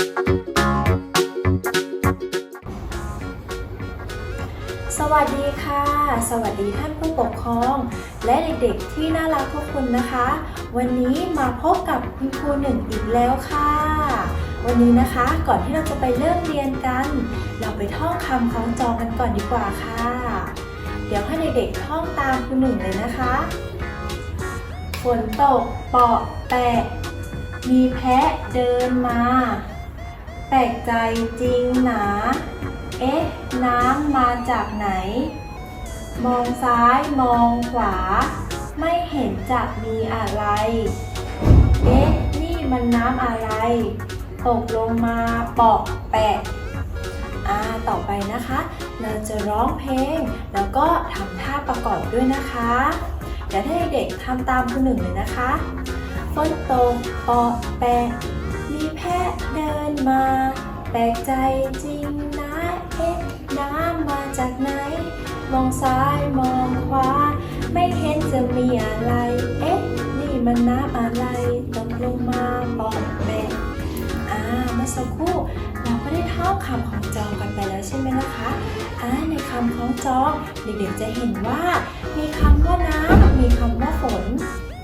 สวัสดีค่ะ สวัสดีท่านผู้ปกครอง และเด็กๆที่น่ารักทุกคนนะคะ วันนี้มาพบกับคุณครูหนึ่งอีกแล้วค่ะ วันนี้นะคะก่อนที่เราจะไปเริ่มเรียนกัน เราไปท่องคำคล้องจองกันก่อนดีกว่าค่ะ เดี๋ยวให้เด็กๆท่องตามคุณหนึ่งเลยนะคะฝนตกเปาะแปะ มีแพะเดินมา แปลกใจจริงหนา เอ๊ะ น้ำมาจากไหน มองซ้ายมองขวา ไม่เห็นจะมีอะไร เอ๊ะ นี่มันน้ำอะไร ตกลงมาเปาะแปะอ่าต่อไปนะคะ เราจะร้องเพลง แล้วก็ทำท่าประกอบด้วยนะคะเดี๋ยวให้เด็กทำตามคุณหนึ่งเลยนะคะ ฝนตกเปาะแปะ มีแพะ มา แปลกใจจริงนะเอ๊ะน้ำมาจากไหน มองซ้ายมองขวา ไม่เห็นจะมีอะไร เอ๊ะ นี่มันน้ำอะไรตกลงมาปอกแปะอ่าเมื่อสักครู่เราก็ได้ท่องคำของจองกันไปแล้วใช่ไหมนะคะอ่าในคำของจองเด็กๆจะเห็นว่า มีคำว่าน้ำมีคำว่าฝน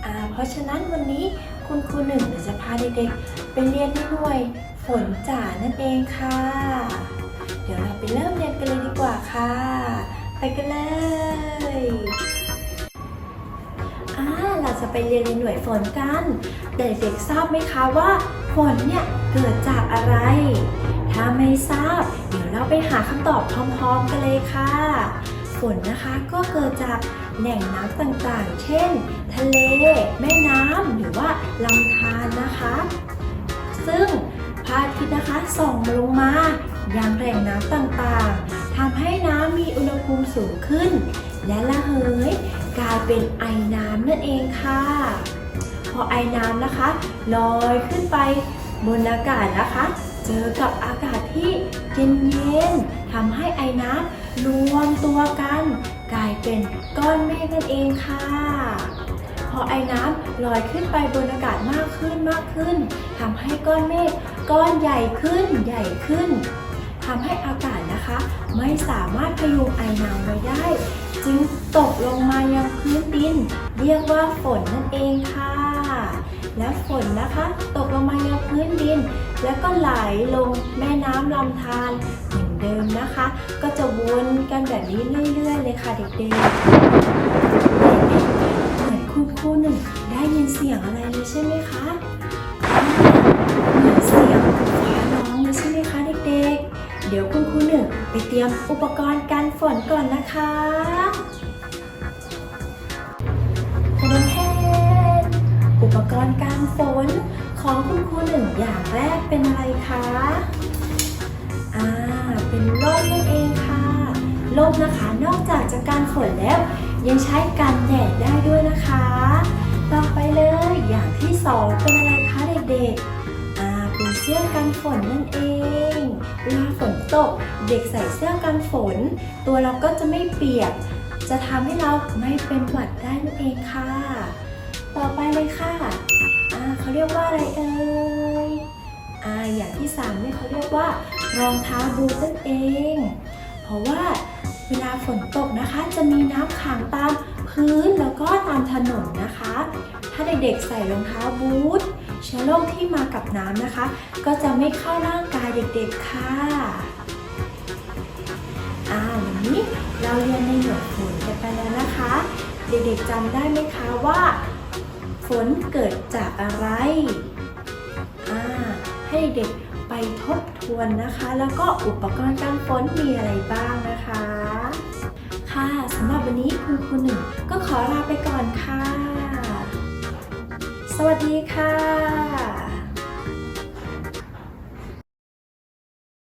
อ่าเพราะฉะนั้นวันนี้คุณครูหนึ่งจะพาเด็กๆไปเรียนในหน่วย ฝนจ่านั่นเองค่ะ เดี๋ยวเราไปเริ่มเรียนกันเลยดีกว่าค่ะ ไปกันเลยอ่าเราจะไปเรียนในหน่วยฝนกันเด็กๆทราบไหมคะว่าฝนเนี่ยเกิดจากอะไร ถ้าไม่ทราบ เดี๋ยวเราไปหาคำตอบพร้อมๆกันเลยค่ะฝนนะคะก็เกิดจากแหล่งน้ำต่างๆ เช่น ทะเล แม่น้ำหรือว่าลำธารนะคะ พระอาทิตย์นะคะส่องลงมายังแหล่งน้ำต่างๆทำให้น้ำมีอุณหภูมิสูงขึ้น และระเหยกลายเป็นไอน้ำนั่นเองค่ะ พอไอน้ำนะคะลอยขึ้นไปบนอากาศนะคะ เจอกับอากาศที่เย็นๆทำให้ไอน้ำรวมตัวกัน กลายเป็นก้อนเมฆนั่นเองค่ะ อไอน้ำลอยขึ้นไปบนอากาศมากขึ้นมากขึ้นทำให้ก้อนเมฆก้อนใหญ่ขึ้นใหญ่ขึ้นทำให้อากาศนะคะ ไม่สามารถพยุงไอน้ำไว้ได้ จึงตกลงมายังพื้นดิน เรียกว่าฝนนั่นเองค่ะ และฝนนะคะ ตกลงมายังพื้นดิน แล้วก็ไหลลงแม่น้ำลำธารเหมือนเดิมนะคะ ก็จะวนกันแบบนี้เรื่อยๆเลยค่ะเด็กๆ คุณครูหนึ่งได้ยินเสียงอะไรเลยใช่ไหมคะเหมือนเสียงฟ้าร้องเลยใช่ไหมคะเด็กๆ เดี๋ยวคุณครูหนึ่งไปเตรียมอุปกรณ์กันฝนก่อนนะคะโอเคอุปกรณ์การฝนของคุณครูหนึ่งอย่างแรกเป็นอะไรคะ อ่า เป็นร่มนั่นเองค่ะ ร่มนะคะ นอกจากจะกันฝนแล้ว ยังใช้กันแดดได้ด้วยนะคะ ต่อไปเลยอย่างที่สองเป็นอะไรคะเด็กๆอ่าเป็นเสื้อกันฝนนั่นเองเวลาฝนตกเด็กใส่เสื้อกันฝน ตัวเราก็จะไม่เปียก จะทำให้เราไม่เป็นหวัดได้นั่นเองค่ะ ต่อไปเลยค่ะอ่าเขาเรียกว่าอะไรเอ่ยอ่าอย่างที่สามเนี่ยเขาเรียกว่ารองเท้าบูทนั่นเอง เพราะว่าเวลาฝนตกนะคะจะ พื้นแล้วก็ตามถนนนะคะ ถ้าเด็กๆใส่รองเท้าบูทเชื้อโรคที่มากับน้ำนะคะ ก็จะไม่เข้าร่างกายเด็กๆค่ะอ่าวันนี้เราเรียนในหน่วยฝนกันไปแล้วนะคะ เด็กๆจำได้ไหมคะว่า ฝนเกิดจากอะไรอ่าให้เด็กไปทบทวนนะคะ แล้วก็อุปกรณ์การฝนมีอะไรบ้างนะคะ ค่ะสำหรับวันนี้คุณครูหนึ่งก็ขอลาไปก่อนค่ะ สวัสดีค่ะ